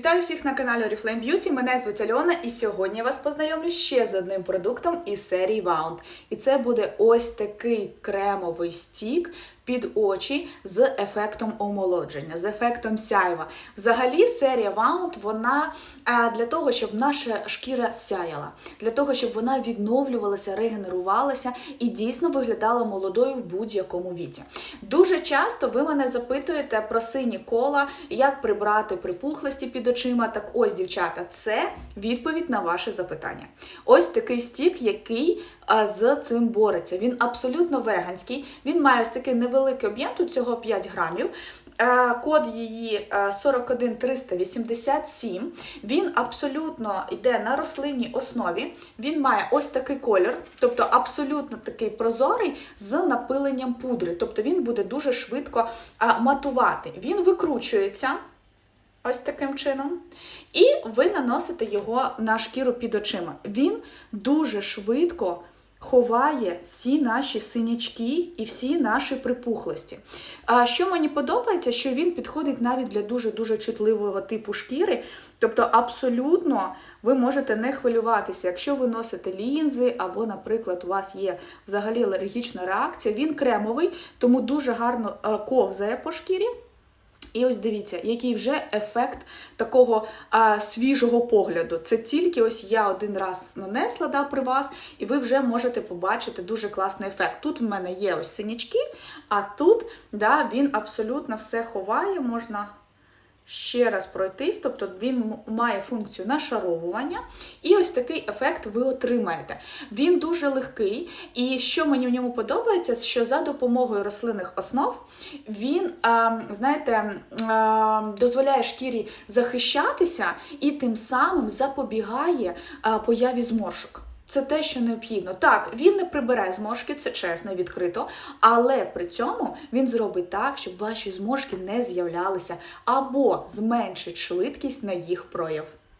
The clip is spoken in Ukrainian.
Вітаю всіх на каналі Oriflame Beauty. Мене звуть Альона, і сьогодні я вас познайомлю ще з одним продуктом із серії Wound. І це буде ось такий кремовий стік під очі з ефектом омолодження, з ефектом сяйва. Взагалі, серія Wound, вона е, для того, щоб наша шкіра сяяла, для того, щоб вона відновлювалася, регенерувалася і дійсно виглядала молодою в будь-якому віці. Дуже часто ви мене запитуєте про сині кола, як прибрати припухлості під очима. Так ось, дівчата, це відповідь на ваше запитання. Ось такий стік, який з цим бореться. Він абсолютно веганський. Він має ось такий невеликий об'єм, тут всього 5 грамів. Е, Код її е, 41387. Він абсолютно йде на рослинній основі. Він має ось такий колір, тобто абсолютно такий прозорий з напиленням пудри. Тобто він буде дуже швидко матувати. Він викручується. Ось таким чином. І ви наносите його на шкіру під очима. Він дуже швидко ховає всі наші синячки і всі наші припухлості. А що мені подобається, що він підходить навіть для дуже-дуже чутливого типу шкіри. Тобто, абсолютно ви можете не хвилюватися, якщо ви носите лінзи, або, наприклад, у вас є взагалі алергічна реакція, він кремовий, тому дуже гарно е, ковзає по шкірі. І ось дивіться, який вже ефект такого а, свіжого погляду. Це тільки ось я один раз нанесла да, при вас, і ви вже можете побачити дуже класний ефект. Тут в мене є ось синячки, а тут да, він абсолютно все ховає, можна. Ще раз пройтись, тобто він має функцію нашаровування, і ось такий ефект ви отримаєте. Він дуже легкий, і що мені в ньому подобається, що за допомогою рослинних основ він, знаєте, дозволяє шкірі захищатися і тим самим запобігає появі зморшок. Це те, що необхідно. Так, він не прибирає зморшки, це чесно відкрито, але при цьому він зробить так, щоб ваші зморшки не з'являлися або зменшить швидкість на їх прояв.